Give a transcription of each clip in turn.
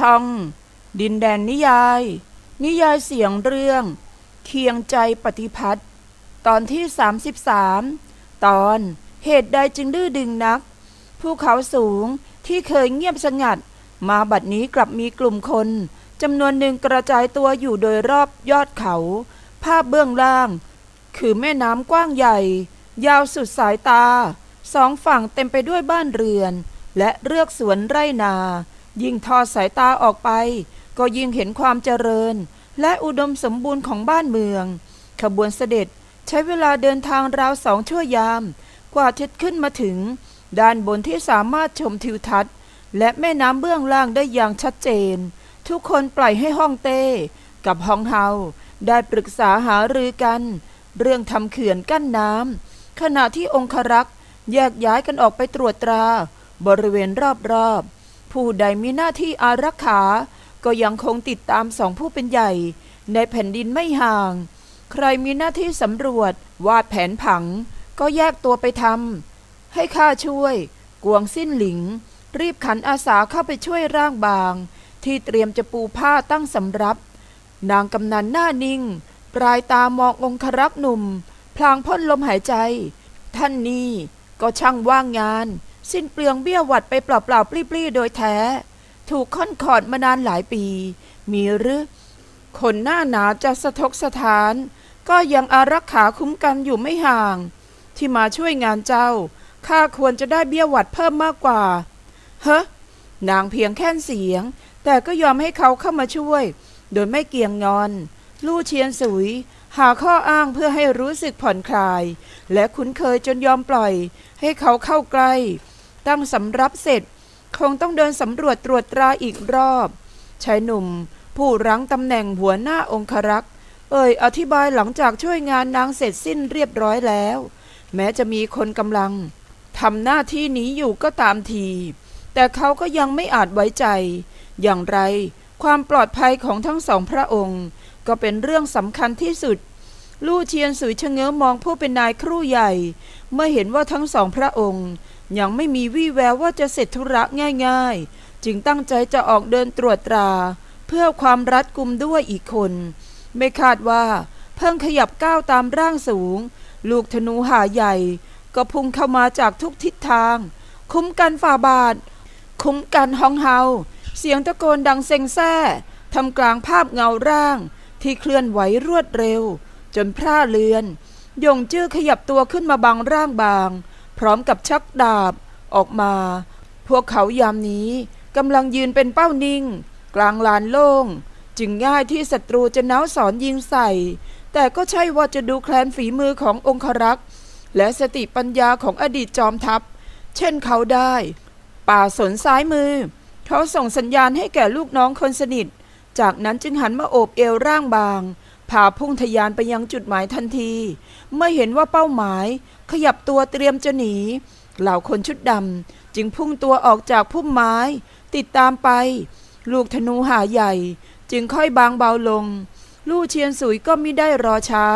ช่อง ดินแดนนิยาย นิยายเสียงเรื่อง เคียงใจปฏิพัฒน์ตอนที่ 33 ตอนเหตุใดจึงดื้อดึงนัก ภูเขาสูงที่เคยเงียบสงัด มาบัดนี้กลับมีกลุ่มคนจำนวนหนึ่งกระจายตัวอยู่โดยรอบยอดเขา ภาพเบื้องล่าง คือแม่น้ำกว้างใหญ่ ยาวสุดสายตา สองฝั่งเต็มไปด้วยบ้านเรือน และเรือกสวนไร่นา ยิ่งทอดสายตาออกไป ก็ยิ่งเห็นความเจริญ และอุดมสมบูรณ์ของบ้านเมือง ขบวนเสด็จใช้เวลาเดินทางราวสองชั่วยาม กว่าจะขึ้นมาถึง ด้านบนที่สามารถชมทิวทัศน์ และแม่น้ำเบื้องล่างได้อย่างชัดเจน ทุกคนปล่อยให้ห้องเต้กับห้องเฮาได้ปรึกษาหารือกัน เรื่องทำเขื่อนกั้นน้ำขณะที่องครักษ์แยกย้ายกันออกไปตรวจตรา บริเวณรอบๆ ผู้ใดมีหน้าที่อารักขา ก็ยังคงติดตามสองผู้เป็นใหญ่ ในแผ่นดินไม่ห่าง ใครมีหน้าที่สำรวจ วาดแผนผัง ก็แยกตัวไปทำให้ข้าช่วย กวงสิ้นหลิง รีบขันอาสาเข้าไปช่วยร่างบาง ที่เตรียมจะปูผ้าตั้งสำรับ นางกำนันหน้านิ่ง ปลายตามององครักษ์หนุ่ม พลางพ่นลมหายใจ ท่านนี่ก็ช่างว่างงาน สิ้นเปลืองเบี้ยหวัดไปเปล่าๆปลี้ๆโดยแท้ ถูกค่อนขอดมานานหลายปี มีหรือคนหน้าหนาจะสะทกสถาน ก็ยังอารักขาคุ้มกันอยู่ไม่ห่าง ที่มาช่วยงานเจ้าข้าควรจะได้เบี้ยหวัดเพิ่มมากกว่า เฮ้นางเพียงแค่เสียง แต่ก็ยอมให้เขาเข้ามาช่วย โดยไม่เกียงงอน ลู่เชียนสุย หาข้ออ้างเพื่อให้รู้สึกผ่อนคลาย และคุ้นเคยจนยอมปล่อย ให้เขาเข้าใกล้ ตั้งสำรับเสร็จ คงต้องเดินสำรวจตรวจตราอีกรอบชายหนุ่ม ผู้รั้งตำแหน่งหัวหน้าองครักษ์เอ่ยอธิบายหลังจากช่วยงานนางเสร็จสิ้นเรียบร้อยแล้ว แม้จะมีคนกำลังทำหน้าที่นี้อยู่ก็ตามที แต่เขาก็ยังไม่อาจไว้ใจ อย่างไร ความปลอดภัยของทั้งสองพระองค์ ก็เป็นเรื่องสำคัญที่สุด ลู่เชียนสุยชะเง้อมองผู้เป็นนายครู่ใหญ่ เมื่อเห็นว่าทั้งสองพระองค์ ยังไม่มีวี่แววว่าจะเสร็จธุระง่ายๆ จึงตั้งใจจะออกเดินตรวจตรา เพื่อความรัดกุมด้วยอีกคน ไม่คาดว่า เพิ่งขยับก้าวตามร่างสูง ลูกธนูหาใหญ่ ก็พุ่งเข้ามาจากทุกทิศทาง คุ้มกันฝ่าบาท คุ้มกันห้องเฮา เสียงตะโกนดังเซ็งแซ่ทำกลางภาพเงาร่าง ที่เคลื่อนไหวรวดเร็ว จนพร่าเลือนยงจื้อขยับตัวขึ้นมาบังร่างบาง พร้อมกับชักดาบออกมา พวกเขายามนี้กำลังยืนเป็นเป้านิ่ง กลางลานโล่ง จึงง่ายที่ศัตรูจะน้าวสอนยิงใส่ แต่ก็ใช่ว่าจะดูแคลนฝีมือขององครักษ์และสติปัญญาของอดีตจอมทัพ เช่นเขาได้ ป่าสนซ้ายมือ เขาส่งสัญญาณให้แก่ลูกน้องคนสนิท จากนั้นจึงหันมาโอบเอวร่างบาง พาพุ่งทะยานไปยังจุดหมายทันที เมื่อเห็นว่าเป้าหมายขยับตัวเตรียมจะหนี เหล่าคนชุดดำจึงพุ่งตัวออกจากพุ่มไม้ ติดตามไป ลูกธนูหาใหญ่ จึงค่อยบางเบาลง ลู่เชียนสุยก็ไม่ได้รอช้า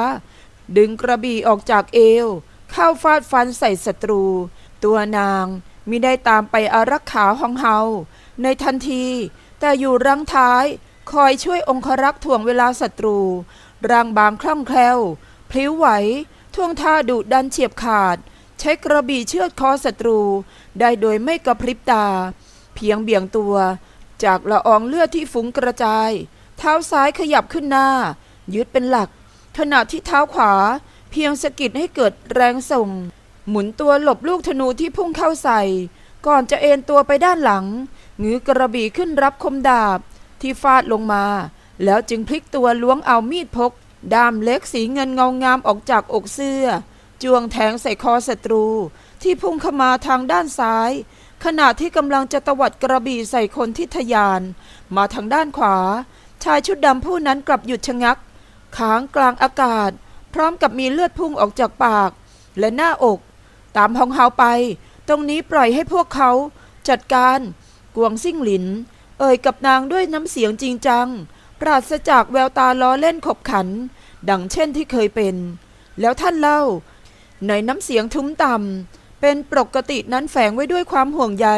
ดึงกระบี่ออกจากเอว เข้าฟาดฟันใส่ศัตรู ตัวนางมิได้ตามไปอารักขาห้องเฮาในทันที แต่อยู่รังท้าย คอยช่วยองครักษ์ถ่วงเวลาศัตรู ร่างบางคล่องแคล่ว พลิ้วไหว ท่วงท่าดุดันเฉียบขาด ใช้กระบี่เชือดคอศัตรู ได้โดยไม่กระพริบตา เพียงเบี่ยงตัว จากละอองเลือดที่ฟุ้งกระจาย เท้าซ้ายขยับขึ้นหน้า ยึดเป็นหลัก ขณะที่เท้าขวา เพียงสะกิดให้เกิดแรงส่ง หมุนตัวหลบลูกธนูที่พุ่งเข้าใส่ ก่อนจะเอ็นตัวไปด้านหลังงื้อกระบี่ขึ้นรับคมดาบ ที่ฟาดลงมา แล้วจึงพลิกตัวล้วงเอามีดพก ด้ามเล็กสีเงินเงางามออกจากอกเสื้อจวงแทงใส่คอศัตรู ที่พุ่งเข้ามาทางด้านซ้าย ขณะที่กำลังจะตวัดกระบี่ใส่คนที่ทะยาน มาทางด้านขวา ชายชุดดำผู้นั้นกลับหยุดชะงักค้างกลางอากาศ พร้อมกับมีเลือดพุ่งออกจากปาก และหน้าอก ตามห้องเฮาไป ตรงนี้ปล่อยให้พวกเขาจัดการ กวงซิ่งหลิน เอ่ยกับนางด้วยน้ำเสียงจริงจัง ปราศจากแววตาล้อเล่นขบขัน ดังเช่นที่เคยเป็น แล้วท่านเล่า ในน้ำเสียงทุ้มต่ำเป็นปกตินั้นแฝงไว้ด้วยความห่วงใย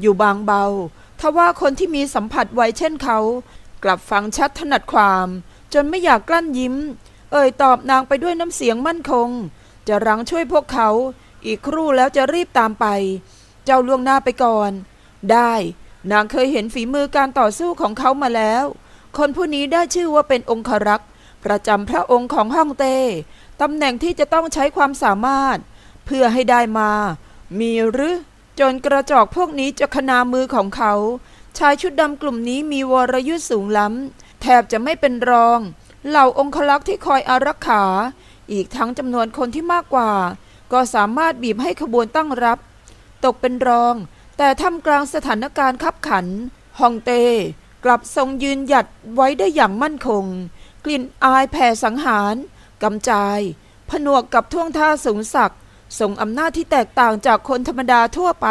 อยู่บางเบาทว่าคนที่มีสัมผัสไวเช่นเขา กลับฟังชัดถนัดความ จนไม่อยากกลั้นยิ้ม เอ่ยตอบนางไปด้วยน้ำเสียงมั่นคง จะรังช่วยพวกเขา อีกครู่แล้วจะรีบตามไป เจ้าล่วงหน้าไปก่อน ได้ นางเคยเห็นฝีมือการต่อสู้ของเขามาแล้ว คนผู้นี้ได้ชื่อว่าเป็นองครักษ์ประจำพระองค์ของฮ่องเต้ตำแหน่งที่จะต้องใช้ความสามารถ เพื่อให้ได้มา มีหรือจนกระจอกพวกนี้จะขนามือของเขา ชายชุดดำกลุ่มนี้มีวรยุทธ์สูงล้ำแทบจะไม่เป็นรอง เหล่าองคลักษ์ที่คอยอารักขา อีกทั้งจำนวนคนที่มากกว่า ก็สามารถบีบให้ขบวนตั้งรับ ตกเป็นรอง แต่ท่ามกลางสถานการณ์ขับขัน ฮองเต้กลับทรงยืนหยัดไว้ได้อย่างมั่นคง กลิ่นอายแผ่สังหารกำจาย ผนวกกับท่วงท่าสูงศักดิ์ทรงอำนาจที่แตกต่างจากคนธรรมดาทั่วไป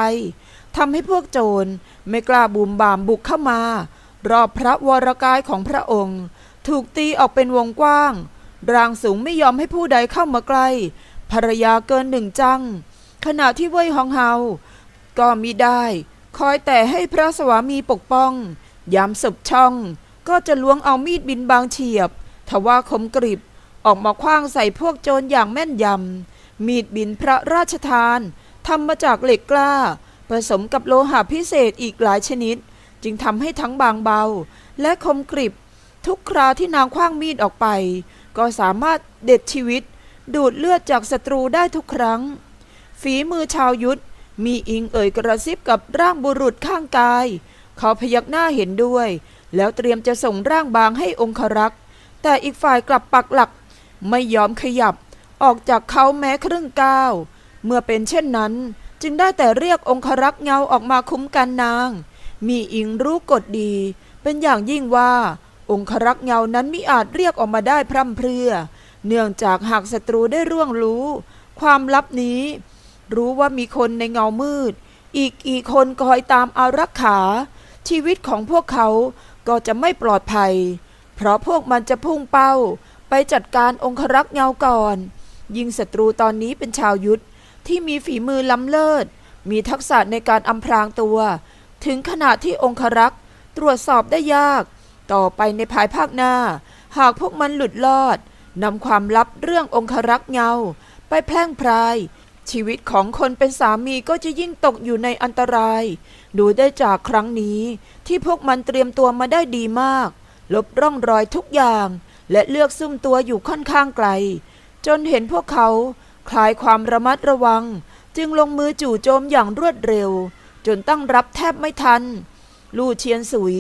ทำให้พวกโจรไม่กล้าบูมบามบุกเข้ามา รอบพระวรกายของพระองค์ ถูกตีออกเป็นวงกว้าง ร่างสูงไม่ยอมให้ผู้ใดเข้ามาใกล้ภรรยาเกินหนึ่งจัง ขณะที่เว่ยฮองเฮา ก็มิได้ คอยแต่ให้พระสวามีปกป้อง ยามศพช่อง ก็จะล้วงเอามีดบินบางเฉียบ ทว่าคมกริบ ออกมาคว้างใส่พวกโจรอย่างแม่นยำ มีดบินพระราชทานทำมาจากเหล็กกล้า ผสมกับโลหะพิเศษอีกหลายชนิด จึงทำให้ทั้งบางเบา และคมกริบ ทุกคราที่นางคว้างมีดออกไป ก็สามารถเด็ดชีวิต ดูดเลือดจากศัตรูได้ทุกครั้ง ฝีมือชาวยุทธ มีอิงเอ่ยกระซิบกับร่างบุรุษข้างกาย เขาพยักหน้าเห็นด้วย แล้วเตรียมจะส่งร่างบางให้องครักษ์แต่อีกฝ่ายกลับปักหลัก ไม่ยอมขยับ ออกจากเขาแม้ครึ่งก้าวเมื่อเป็นเช่นนั้น จึงได้แต่เรียกองครักษ์เงาออกมาคุ้มกันนาง มีอิงรู้กฎดี เป็นอย่างยิ่งว่า องครักษ์เงานั้นมิอาจเรียกออกมาได้พร่ำเพรื่อ เนื่องจากหากศัตรูได้ร่วงรู้ ความลับนี้ รู้ว่ามีคนในเงามืด อีกกี่คนคอยตามอารักขา ชีวิตของพวกเขาก็จะไม่ปลอดภัย เพราะพวกมันจะพุ่งเป้า ไปจัดการองครักษ์เงาก่อน ยิงศัตรูตอนนี้เป็นชาวยุทธที่มีฝีมือล้ำเลิศ มีทักษะในการอำพรางตัว ถึงขนาดที่องครักษ์ตรวจสอบได้ยาก ต่อไปในภายภาคหน้า หากพวกมันหลุดรอดนำความลับเรื่ององครักษ์เงา ไปแพร่งพราย ชีวิตของคนเป็นสามีก็จะยิ่งตกอยู่ในอันตราย ดูได้จากครั้งนี้ ที่พวกมันเตรียมตัวมาได้ดีมาก ลบร่องรอยทุกอย่าง และเลือกซุ่มตัวอยู่ค่อนข้างไกล จนเห็นพวกเขาคลายความระมัดระวัง จึงลงมือจู่โจมอย่างรวดเร็ว จนตั้งรับแทบไม่ทัน ลู่เชียนสุย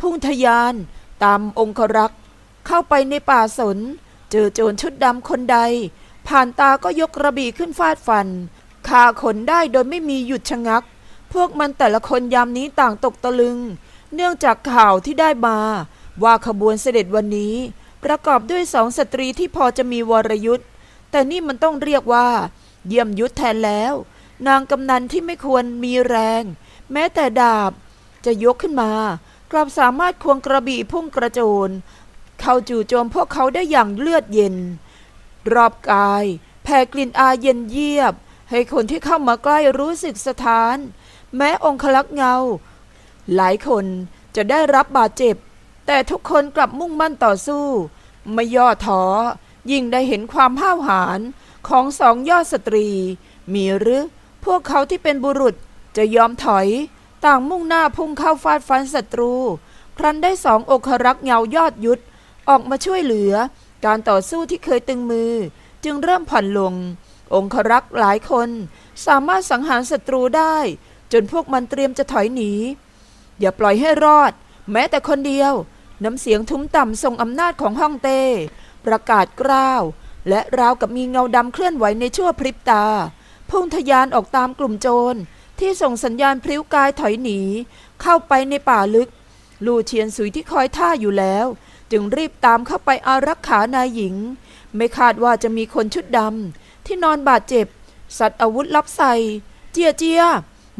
พุ่งทะยาน ตามองครักษ์เข้าไปในป่าสน เจอโจรชุดดำคนใด ผ่านตาก็ยกกระบี่ขึ้นฟาดฟันคาขนได้โดยไม่มีหยุดชะงัก พวกมันแต่ละคนยามนี้ต่างตกตะลึง เนื่องจากข่าวที่ได้มา ว่าขบวนเสด็จวันนี้ ประกอบด้วยสองสตรีที่พอจะมีวรยุทธ์แต่นี่มันต้องเรียกว่า เยี่ยมยุทธแทนแล้ว นางกำนันที่ไม่ควรมีแรง แม้แต่ดาบ จะยกขึ้นมา กลับสามารถควงกระบี่พุ่งกระโจนเข้าจู่โจมพวกเขาได้อย่างเลือดเย็น รอบกายแผ่กลิ่นอาเย็นเยียบ ให้คนที่เข้ามาใกล้รู้สึกสถาน แม้องคลักษ์เงา หลายคนจะได้รับบาดเจ็บ แต่ทุกคนกลับมุ่งมั่นต่อสู้ ไม่ย่อท้อยิ่งได้เห็นความห้าวหาญของสองยอดสตรี มีหรือพวกเขาที่เป็นบุรุษจะยอมถอยต่างมุ่งหน้าพุ่งเข้าฟาดฟันศัตรู ครั้นได้สองอกครักเงายอดยุทธออกมาช่วยเหลือ การต่อสู้ที่เคยตึงมือจึงเริ่มผ่อนลง องครักษ์หลายคน สามารถสังหารศัตรูได้ จนพวกมันเตรียมจะถอยหนี อย่าปล่อยให้รอด แม้แต่คนเดียว น้ำเสียงทุ้มต่ำทรงอำนาจของฮ่องเต้ ประกาศกล้าว และราวกับมีเงาดำเคลื่อนไหวในชั่วพริบตา พุ่งทะยานออกตามกลุ่มโจร ที่ส่งสัญญาณพริ้วกายถอยหนี เข้าไปในป่าลึก ลู่เชียนสุยที่คอยท่าอยู่แล้ว จึงรีบตามเข้าไปอารักขานายหญิง ไม่คาดว่าจะมีคนชุดดำที่นอนบาดเจ็บ สัตว์อาวุธลับใส่เจียเจีย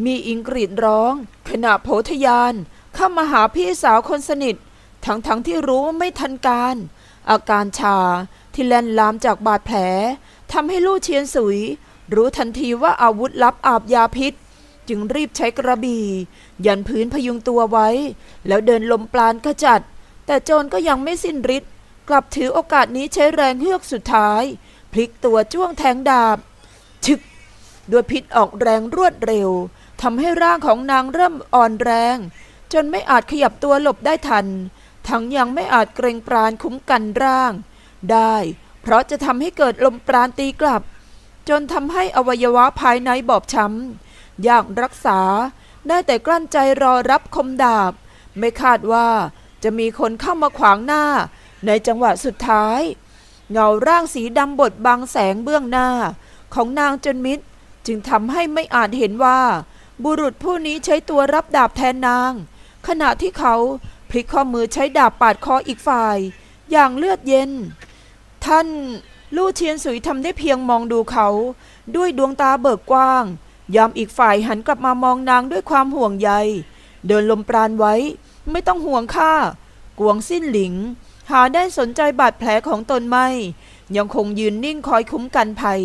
มีอิงกรีดร้อง ขณะโผทยาน เข้ามาหาพี่สาวคนสนิท ทั้งๆทที่รู้ว่าไม่ทันการ อาการชาที่แล่นลามจากบาดแผลทำให้ลู่เชียนสุย รู้ทันทีว่าอาวุธลับอาบยาพิษ จึงรีบใช้กระบี่ ยันพื้นพยุงตัวไว้ แล้วเดินลมปราณขจัด แต่โจรก็ยังไม่สิ้นฤทธิ์กลับถือโอกาสนี้ใช้แรงเฮือกสุดท้าย พลิกตัวจ้วงแทงดาบ ชึก ด้วยพิษออกแรงรวดเร็วทำให้ร่างของนางเริ่มอ่อนแรง จนไม่อาจขยับตัวหลบได้ทัน ทั้งยังไม่อาจเกรงปราณคุ้มกันร่าง ได้ เพราะจะทำให้เกิดลมปราณตีกลับ จนทำให้อวัยวะภายในบอบช้ำยากรักษาได้แต่กลั้นใจรอรับคมดาบ ไม่คาดว่า จะมีคนเข้ามาขวางหน้า ในจังหวะสุดท้าย เงาร่างสีดำบดบังแสงเบื้องหน้า ของนางจนมิดจึงทำให้ไม่อาจเห็นว่า บุรุษผู้นี้ใช้ตัวรับดาบแทนนาง ขณะที่เขาพลิกข้อมือใช้ดาบปาดคออีกฝ่าย อย่างเลือดเย็น ท่านลู่เทียนสุยทำได้เพียงมองดูเขา ด้วยดวงตาเบิกกว้างยามอีกฝ่ายหันกลับมามองนางด้วยความห่วงใย เดินลมปราณไว้ ไม่ต้องห่วงข้ากวงสิ้นหลิง หาได้สนใจบาดแผลของตนไม่ ยังคงยืนนิ่งคอยคุ้มกันภัย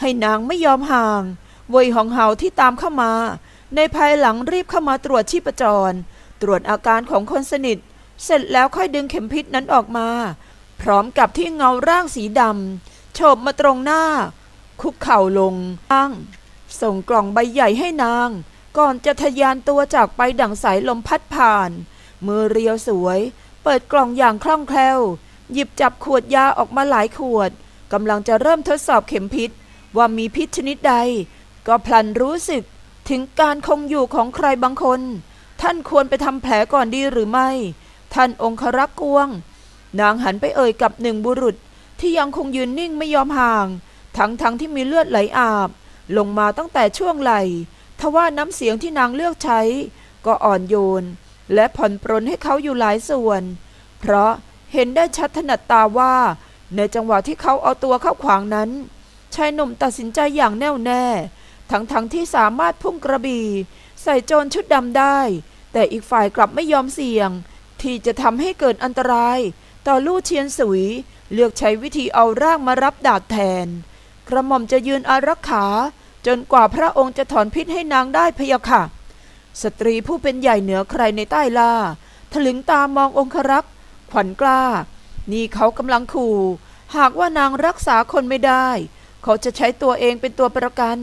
ให้นางไม่ยอมห่างเวยหองเฮาที่ตามเข้ามา ในภายหลังรีบเข้ามาตรวจชีพจร ตรวจอาการของคนสนิท เสร็จแล้วค่อยดึงเข็มพิษนั้นออกมา พร้อมกับที่เงาร่างสีดำโฉบมาตรงหน้า คุกเข่าลงนั่งส่งกล่องใบใหญ่ให้นาง ก่อนจะทะยานตัวจากไปดั่งสายลมพัดผ่าน มือเรียวสวย เปิดกล่องอย่างคล่องแคล่ว หยิบจับขวดยาออกมาหลายขวดกำลังจะเริ่มทดสอบเข็มพิษ ว่ามีพิษชนิดใด ก็พลันรู้สึกถึงการคงอยู่ของใครบางคน ท่านควรไปทำแผลก่อนดีหรือไม่ ท่านองครักษ์กวง นางหันไปเอ่ยกับหนึ่งบุรุษที่ยังคงยืนนิ่งไม่ยอมห่าง ทั้งทั้งที่มีเลือดไหลอาบ ลงมาตั้งแต่ช่วงไหลทว่าน้ำเสียงที่นางเลือกใช้ ก็อ่อนโยน และผ่อนปรนให้เขาอยู่หลายส่วน เพราะเห็นได้ชัดถนัดตาว่า ในจังหวะที่เขาเอาตัวเข้าขวางนั้นชายหนุ่มตัดสินใจอย่างแน่วแน่ ทั้งทั้งที่สามารถพุ่งกระบี่ ใส่โจรชุดดำได้ แต่อีกฝ่ายกลับไม่ยอมเสี่ยง ที่จะทำให้เกิดอันตราย ต่อลู่เชียนสุย เลือกใช้วิธีเอาร่างมารับดาบแทน กระหม่อมจะยืนอารักขา จนกว่าพระองค์จะถอนพิษให้นางได้พยะค่ะ สตรีผู้เป็นใหญ่เหนือใครในใต้ล่าถลึงตามององครักษ์ขวัญกล้า นี่เขากำลังขู่ หากว่านางรักษาคนไม่ได้ เขาจะใช้ตัวเองเป็นตัวประกัน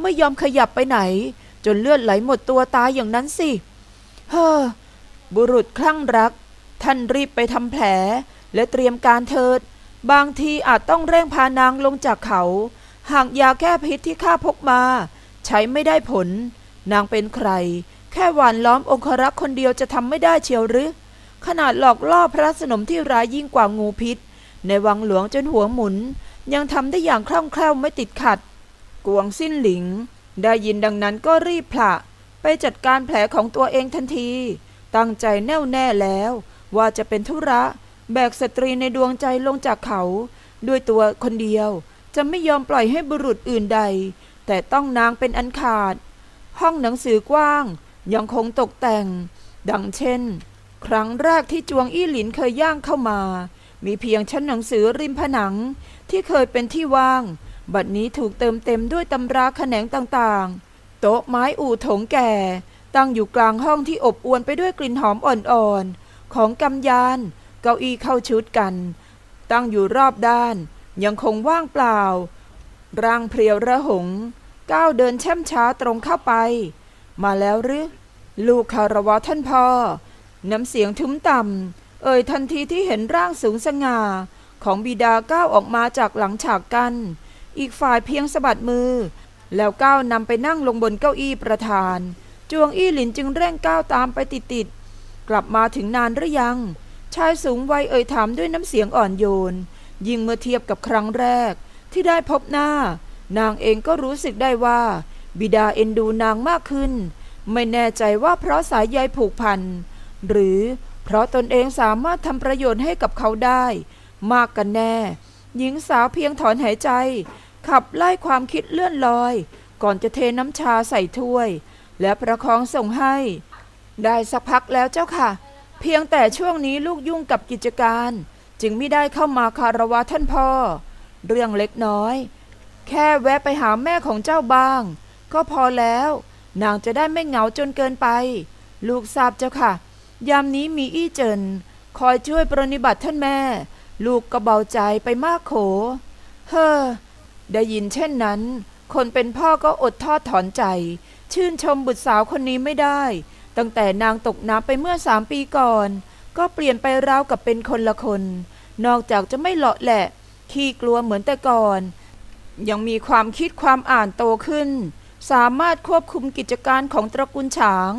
ไม่ยอมขยับไปไหน จนเลือดไหลหมดตัวตายอย่างนั้นสิ เฮ้อ บุรุษคลั่งรัก ท่านรีบไปทำแผล และเตรียมการเถิด บางทีอาจต้องเร่งพานางลงจากเขา หากยาแก้พิษที่ข้าพกมา ใช้ไม่ได้ผล นางเป็นใคร แค่หวานล้อมองครักษ์คนเดียวจะทำไม่ได้เชียวหรือ ขนาดหลอกล่อพระสนมที่ร้ายยิ่งกว่างูพิษ ในวังหลวงจนหัวหมุน ยังทำได้อย่างคล่องแคล่วไม่ติดขัด กวงสิ้นหลิง ได้ยินดังนั้นก็รีบผละไปจัดการแผลของตัวเองทันที ตั้งใจแน่วแน่แล้ว ว่าจะเป็นธุระแบกสตรีในดวงใจลงจากเขา ด้วยตัวคนเดียว จะไม่ยอมปล่อยให้บุรุษอื่นใด แต่ต้องนางเป็นอันขาด ห้องหนังสือกว้าง ยังคงตกแต่ง ดังเช่น ครั้งแรกที่จวงอี้หลินเคยย่างเข้ามา มีเพียงชั้นหนังสือริมผนังที่เคยเป็นที่ว่าง บัดนี้ถูกเติมเต็มด้วยตำราแขนงต่างๆ โต๊ะไม้อู่โถงแก่ ตั้งอยู่กลางห้องที่อบอวลไปด้วยกลิ่นหอมอ่อนๆ ของกำยาน เก้าอี้เข้าชุดกัน ตั้งอยู่รอบด้าน ยังคงว่างเปล่า ร่างเพรียวระหง ก้าวเดินแช่มช้าตรงเข้าไป มาแล้วหรือ ลูกคารวะท่านพ่อ น้ำเสียงทุ้มต่ำ เอ่ยทันทีที่เห็นร่างสูงสง่า ของบิดาก้าวออกมาจากหลังฉากกัน อีกฝ่ายเพียงสะบัดมือ แล้วก้าวนำไปนั่งลงบนเก้าอี้ประธาน จวงอี้หลินจึงเร่งก้าวตามไปติดๆ กลับมาถึงนานหรือยัง ชายสูงวัยเอ่ยถามด้วยน้ำเสียงอ่อนโยน ยิ่งเมื่อเทียบกับครั้งแรกที่ได้พบหน้า นางเองก็รู้สึกได้ว่า บิดาเอ็นดูนางมากขึ้น ไม่แน่ใจว่าเพราะสายใยผูกพัน หรือเพราะตนเองสามารถทำประโยชน์ให้กับเขาได้ มากกันแน่ หญิงสาวเพียงถอนหายใจ ขับไล่ความคิดเลื่อนลอย ก่อนจะเทน้ำชาใส่ถ้วย และประคองส่งให้ ได้สักพักแล้วเจ้าค่ะ เพียงแต่ช่วงนี้ลูกยุ่งกับกิจการ จึงไม่ได้เข้ามาคารวะท่านพ่อ เรื่องเล็กน้อย แค่แวะไปหาแม่ของเจ้าบ้าง ก็พอแล้ว นางจะได้ไม่เหงาจนเกินไป ลูกทราบเจ้าค่ะ ยามนี้มีอี้เจินคอยช่วยปรนนิบัติท่านแม่ ลูกก็เบาใจไปมากโข เฮ้อ ได้ยินเช่นนั้น คนเป็นพ่อก็อดทอดถอนใจ ชื่นชมบุตรสาวคนนี้ไม่ได้ ตั้งแต่นางตกน้ำไปเมื่อสามปีก่อน ก็เปลี่ยนไปราวกับเป็นคนละคน นอกจากจะไม่เลาะแหละ ขี้กลัวเหมือนแต่ก่อน ยังมีความคิดความอ่านโตขึ้น สามารถควบคุมกิจการของตระกูลฉาง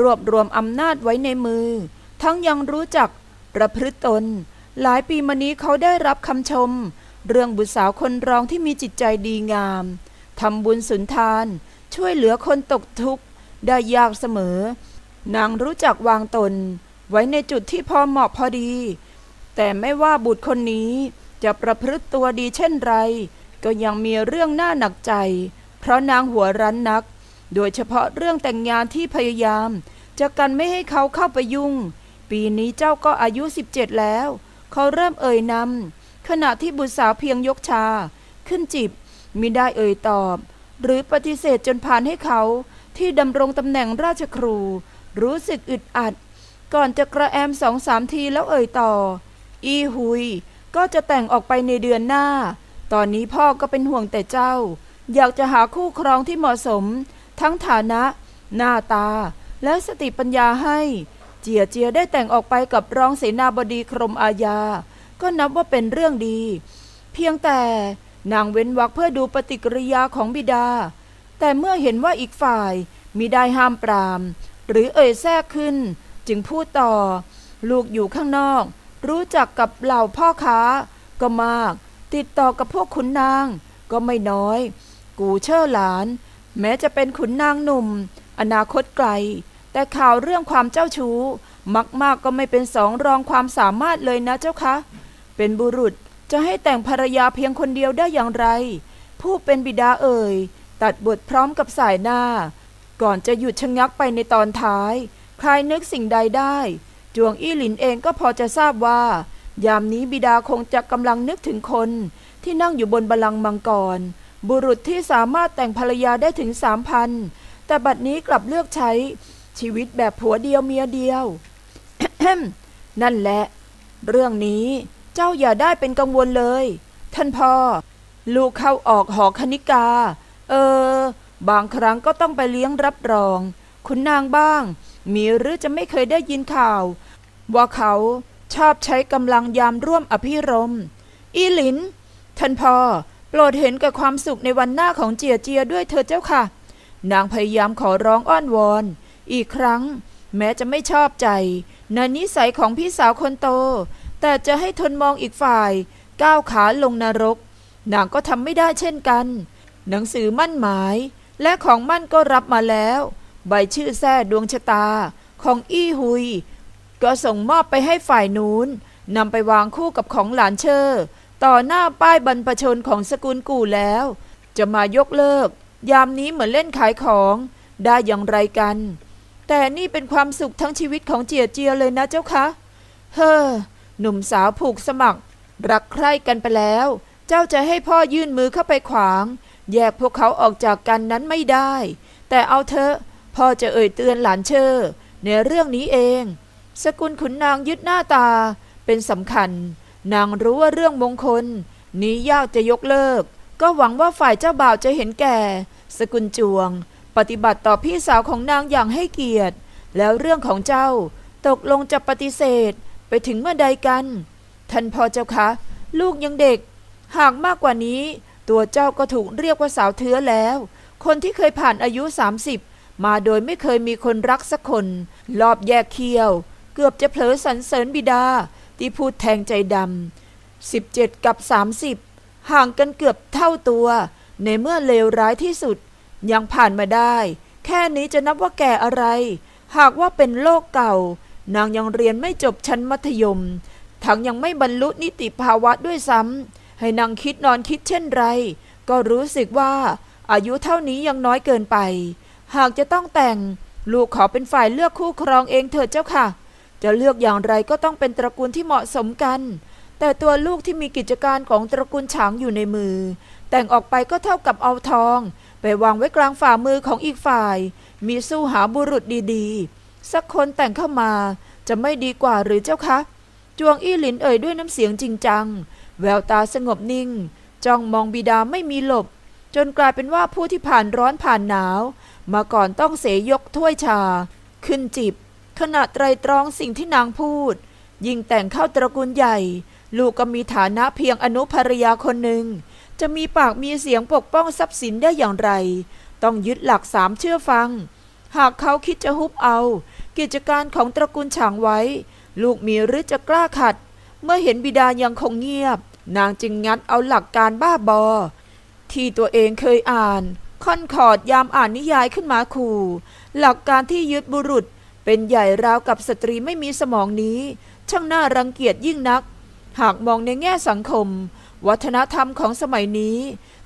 รวบรวมอำนาจไว้ในมือ ทั้งยังรู้จักประพฤติตน หลายปีมานี้เขาได้รับคำชม เรื่องบุตรสาวคนรองที่มีจิตใจดีงามทำบุญสุนทาน ช่วยเหลือคนตกทุกข์ได้ยากเสมอ นางรู้จักวางตน ไว้ในจุดที่พอเหมาะพอดี แต่ไม่ว่าบุตรคนนี้จะประพฤติตัวดีเช่นไร ก็ยังมีเรื่องน่าหนักใจ เพราะนางหัวรั้นนัก โดยเฉพาะเรื่องแต่งงานที่พยายามจะกันไม่ให้เขาเข้าไปยุ่ง ปีนี้เจ้าก็อายุ 17 แล้ว เขาเริ่มเอ่ยนำขณะที่บุตรสาวเพียงยกชา ขึ้นจิบมิได้เอ่ยตอบ หรือปฏิเสธจนผ่านให้เขาที่ดำรงตำแหน่งราชครู รู้สึกอึดอัด ก่อนจะกระแอมสองสามทีแล้วเอ่ยต่อ อีหุย ก็จะแต่งออกไปในเดือนหน้า ตอนนี้พ่อก็เป็นห่วงแต่เจ้า อยากจะหาคู่ครองที่เหมาะสม ทั้งฐานะ หน้าตา และสติปัญญาให้ เจียเจียได้แต่งออกไปกับรองเสนาบดีกรมอาญา ก็นับว่าเป็นเรื่องดี เพียงแต่นางเว้นวักเพื่อดูปฏิกิริยาของบิดา แต่เมื่อเห็นว่าอีกฝ่ายมิได้ห้ามปราม หรือเอ่ยแทรกขึ้น จึงพูดต่อ ลูกอยู่ข้างนอก รู้จักกับเหล่าพ่อค้า ก็มาก ติดต่อกับพวกขุนนาง ก็ไม่น้อย กูเชื่อหลาน แม้จะเป็นขุนนางหนุ่ม อนาคตไกล แต่ข่าวเรื่องความเจ้าชู้มักมากก็ไม่เป็นสองรองความสามารถเลยนะเจ้าคะ เป็นบุรุษจะให้แต่งภรรยาเพียงคนเดียวได้อย่างไร ผู้เป็นบิดาเอ่ย ตัดบทพร้อมกับสายหน้า ก่อนจะหยุดชะงักไปในตอนท้าย ใครนึกสิ่งใดได้ จวงอี้หลินเองก็พอจะทราบว่า ยามนี้บิดาคงจะกำลังนึกถึงคนที่นั่งอยู่บนบัลลังก์มังกร บุรุษที่สามารถแต่งภรรยาได้ถึงสามพันแต่บัดนี้กลับเลือกใช้ชีวิตแบบผัวเดียวเมียเดียว นั่นแหละ เรื่องนี้เจ้าอย่าได้เป็นกังวลเลย ท่านพ่อ ลูกเข้าออกหอคณิกา เออ บางครั้งก็ต้องไปเลี้ยงรับรอง คุณนางบ้าง มีหรือจะไม่เคยได้ยินข่าว ว่าเขาชอบใช้กำลังยามร่วมอภิรม อีหลิน ท่านพ่อ โปรดเห็นกับความสุขในวันหน้าของเจียเจียด้วยเถิดเจ้าค่ะ นางพยายามขอร้องอ้อนวอน อีกครั้ง แม้จะไม่ชอบใจในนิสัยของพี่สาวคนโต แต่จะให้ทนมองอีกฝ่าย ก้าวขาลงนรก นางก็ทำไม่ได้เช่นกัน หนังสือมั่นหมาย และของมั่นก็รับมาแล้ว ใบชื่อแท้ดวงชะตาของอี้ฮุย ก็ส่งมอบไปให้ฝ่ายนู้นนำไปวางคู่กับของหลานเชอร์ ต่อหน้าป้ายบรรพชนของสกุลกู่แล้ว จะมายกเลิก ยามนี้เหมือนเล่นขายของได้อย่างไรกัน แต่นี่เป็นความสุขทั้งชีวิตของเจียเจียเลยนะเจ้าคะ เฮ้อหนุ่มสาวผูกสมัคร รักใคร่กันไปแล้ว เจ้าจะให้พ่อยื่นมือเข้าไปขวาง แยกพวกเขาออกจากกันนั้นไม่ได้ แต่เอาเถอะพ่อจะเอ่ยเตือนหลานเชอร์ในเรื่องนี้เอง สกุลขุนนางยึดหน้าตาเป็นสำคัญ นางรู้ว่าเรื่องมงคล นี้ยากจะยกเลิก ก็หวังว่าฝ่ายเจ้าบ่าวจะเห็นแก่ สกุลจวง ปฏิบัติต่อพี่สาวของนางอย่างให้เกียรติ แล้วเรื่องของเจ้า ตกลงจะปฏิเสธ ไปถึงเมื่อใดกัน ท่านพ่อเจ้าคะ ลูกยังเด็ก หากมากกว่านี้ ตัวเจ้าก็ถูกเรียกว่าสาวเทือแล้ว คนที่เคยผ่านอายุ 30 มาโดยไม่เคยมีคนรักสักคน รอบแยกเคี้ยว เกือบจะเผลอสรรเสริญบิดา ที่พูดแทงใจดำ17 กับ 30 ห่างกันเกือบเท่าตัว ในเมื่อเลวร้ายที่สุด ยังผ่านมาได้ แค่นี้จะนับว่าแก่อะไร หากว่าเป็นโลกเก่า นางยังเรียนไม่จบชั้นมัธยม ทั้งยังไม่บรรลุนิติภาวะด้วยซ้ำให้นางคิดนอนคิดเช่นไร ก็รู้สึกว่าอายุเท่านี้ยังน้อยเกินไป หากจะต้องแต่ง ลูกขอเป็นฝ่ายเลือกคู่ครองเองเถิดเจ้าค่ะ จะเลือกอย่างไรก็ต้องเป็นตระกูลที่เหมาะสมกัน แต่ตัวลูกที่มีกิจการของตระกูลฉางอยู่ในมือ แต่งออกไปก็เท่ากับเอาทอง ไปวางไว้กลางฝ่ามือของอีกฝ่าย มีสู้หาบุรุษดีๆ สักคนแต่งเข้ามาจะไม่ดีกว่าหรือเจ้าคะ จวงอี้หลินเอ่ยด้วยน้ำเสียงจริงจัง แววตาสงบนิ่ง จ้องมองบิดาไม่มีหลบ จนกลายเป็นว่าผู้ที่ผ่านร้อนผ่านหนาว มาก่อนต้องเสยยกถ้วยชา ขึ้นจิบ ขณะไตรตรองสิ่งที่นางพูด ยิ่งแต่งเข้าตระกูลใหญ่ ลูกก็มีฐานะเพียงอนุภรยาคนหนึ่ง จะมีปากมีเสียงปกป้องทรัพย์สินได้อย่างไร ต้องยึดหลักสามเชื่อฟัง หากเขาคิดจะฮุบเอา กิจการของตระกูลฉางไว้ ลูกมีหรือจะกล้าขัด เมื่อเห็นบิดายังคงเงียบ นางจึงงัดเอาหลักการบ้าบอ ที่ตัวเองเคยอ่านค่อนขอดยามอ่านนิยายขึ้นมาขู่ หลักการที่ยึดบุรุษ เป็นใหญ่ราวกับสตรีไม่มีสมองนี้ ช่างน่ารังเกียจยิ่งนัก หากมองในแง่สังคม วัฒนธรรมของสมัยนี้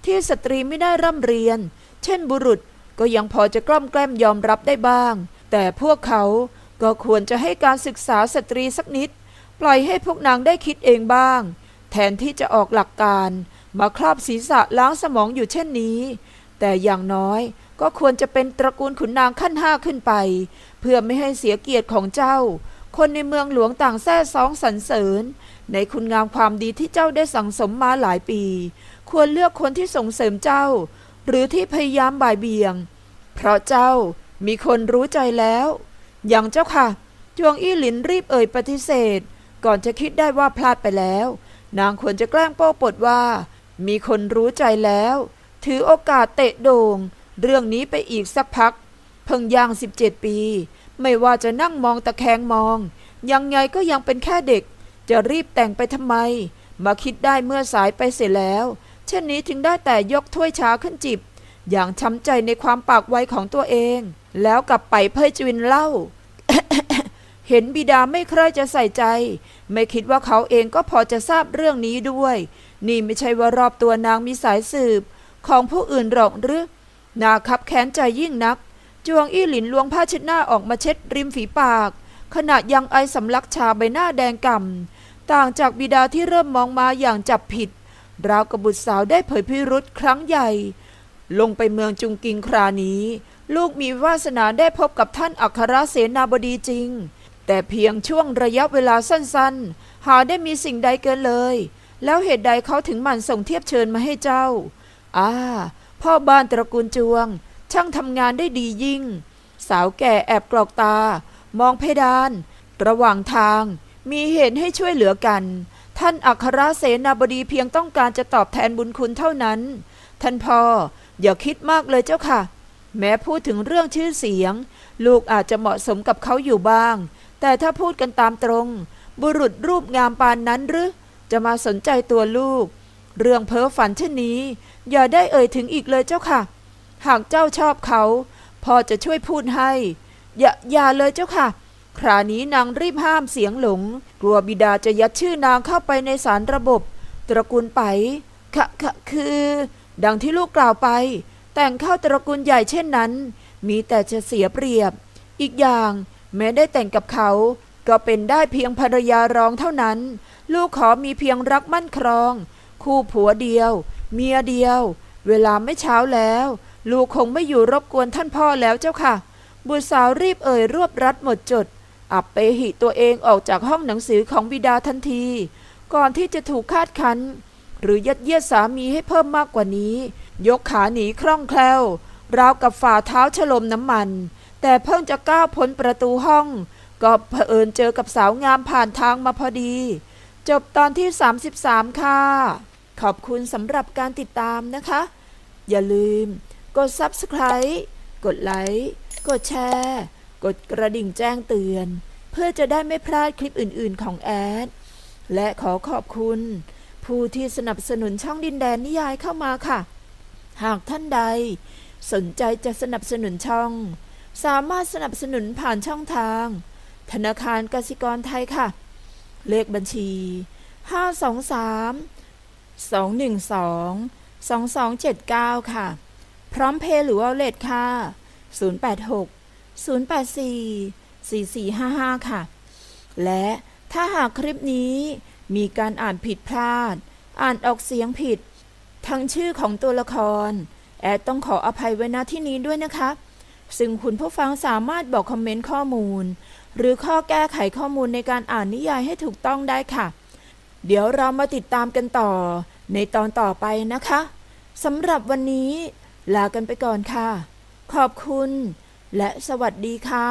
ที่สตรีไม่ได้ร่ำเรียน เช่นบุรุษก็ยังพอจะกล้อมแกล้มยอมรับได้บ้าง แต่พวกเขาก็ควรจะให้การศึกษาสตรีสักนิด ปล่อยให้พวกนางได้คิดเองบ้าง แทนที่จะออกหลักการ มาครอบศีรษะล้างสมองอยู่เช่นนี้ แต่อย่างน้อยก็ควรจะเป็นตระกูลขุนนางขั้นห้าขึ้นไป เพื่อไม่ให้เสียเกียรติของเจ้า คนในเมืองหลวงต่างแท้ซองสรรเสริญ ในคุณงามความดีที่เจ้าได้สั่งสมมาหลายปี ควรเลือกคนที่ส่งเสริมเจ้า หรือที่พยายามบ่ายเบียง เพราะเจ้ามีคนรู้ใจแล้ว อย่างเจ้าค่ะ จวงอี้หลินรีบเอ่ยปฏิเสธ ก่อนจะคิดได้ว่าพลาดไปแล้ว นางควรจะแกล้งโป้ปดว่า มีคนรู้ใจแล้ว ถือโอกาสเตะโด่งเรื่องนี้ไปอีกสักพัก เพิ่งย่าง 17 ปี ไม่ว่าจะนั่งมองตะแคงมอง ยังไงก็ยังเป็นแค่เด็ก จะรีบแต่งไปทำไม มาคิดได้เมื่อสายไปเสียแล้ว เช่นนี้ถึงได้แต่ยกถ้วยชาขึ้นจิบ อย่างช้ำใจในความปากไวของตัวเอง แล้วกลับไปเพ่ยจวินเล่า เห็นบิดาไม่ใคร่จะใส่ใจ ไม่คิดว่าเขาเองก็พอจะทราบเรื่องนี้ด้วย นี่ไม่ใช่ว่ารอบตัวนางมีสายสืบ ของผู้อื่นหรอกหรือนาคับแค้นใจยิ่งนัก จวงอี้หลินลวงผ้าเช็ดหน้าออกมาเช็ดริมฝีปาก ขณะยังไอสำลักชาใบหน้าแดงก่ำต่างจากบิดาที่เริ่มมองมาอย่างจับผิด ราวกับบุตรสาวได้เผยพิรุษครั้งใหญ่ ลงไปเมืองจุงกิงครานี้ ลูกมีวาสนาได้พบกับท่านอัครเสนาบดีจริง แต่เพียงช่วงระยะเวลาสั้นๆ หาได้มีสิ่งใดเกินเลย แล้วเหตุใดเขาถึงหมั่นส่งเทียบเชิญมาให้เจ้า อ่าพ่อบ้านตระกูลจวง ช่างทำงานได้ดียิ่ง สาวแก่แอบกรอกตา มองเพดาน ระหว่างทาง มีเหตุให้ช่วยเหลือกัน ท่านอัครเสนาบดีเพียงต้องการจะตอบแทนบุญคุณเท่านั้น ท่านพ่ออย่าคิดมากเลยเจ้าค่ะ แม้พูดถึงเรื่องชื่อเสียง ลูกอาจจะเหมาะสมกับเขาอยู่บ้าง แต่ถ้าพูดกันตามตรง บุรุษรูปงามปานนั้นหรือจะมาสนใจตัวลูก เรื่องเพ้อฝันเช่นนี้ อย่าได้เอ่ยถึงอีกเลยเจ้าค่ะ หากเจ้าชอบเขาพ่อจะช่วยพูดให้ อย่าอย่าเลยเจ้าค่ะ คราวนี้นางรีบห้ามเสียงหลง กลัวบิดาจะยัดชื่อนางเข้าไปในสารระบบ ตระกูลไปค่ะค่ะคือ ดังที่ลูกกล่าวไป แต่งเข้าตระกูลใหญ่เช่นนั้น มีแต่จะเสียเปรียบ อีกอย่างแม้ได้แต่งกับเขา ก็เป็นได้เพียงภรรยารองเท่านั้น ลูกขอมีเพียงรักมั่นครอง คู่ผัวเดียว เมียเดียว เวลาไม่เช้าแล้ว ลูกคงไม่อยู่รบกวนท่านพ่อแล้วเจ้าค่ะ บุตรสาวรีบเอ่ยรวบรัดหมดจด อับเปหิตัวเองออกจากห้องหนังสือของบิดาทันที ก่อนที่จะถูกคาดคันหรือยัดเยียดสามีให้เพิ่มมากกว่านี้ ยกขาหนีคล่องแคล่วราวกับฝ่าเท้าฉลมน้ำมัน แต่เพิ่งจะก้าวพ้นประตูห้อง ก็เผอิญเจอกับสาวงามผ่านทางมาพอดี จบตอนที่ 33 ค่ะ ขอบคุณสำหรับการติดตามนะคะ อย่าลืม กด Subscribe กดไลค์กดแชร์ กดกระดิ่งแจ้งเตือน เพื่อจะได้ไม่พลาดคลิปอื่นๆของแอด และขอขอบคุณ ผู้ที่สนับสนุนช่องดินแดนนิยายเข้ามาค่ะ หากท่านใด สนใจจะสนับสนุนช่อง สามารถสนับสนุนผ่านช่องทาง ธนาคารกสิกรไทยค่ะ เลขบัญชี 523 212 2279 ค่ะ พร้อมเพย์หรือวอลเล็ตค่ะ 086 084 4455 ค่ะ และถ้าหากคลิปนี้มีการอ่านผิดพลาด อ่านออกเสียงผิด ทั้งชื่อของตัวละคร แอดต้องขออภัยไว้ณที่นี้ด้วยนะคะ ซึ่งคุณผู้ฟังสามารถบอกคอมเมนต์ข้อมูล หรือข้อแก้ไขข้อมูลในการอ่านนิยายให้ถูกต้องได้ค่ะ เดี๋ยวเรามาติดตามกันต่อในตอนต่อไปนะคะสำหรับวันนี้ ลากันไปก่อนค่ะ ขอบคุณ และสวัสดีค่ะ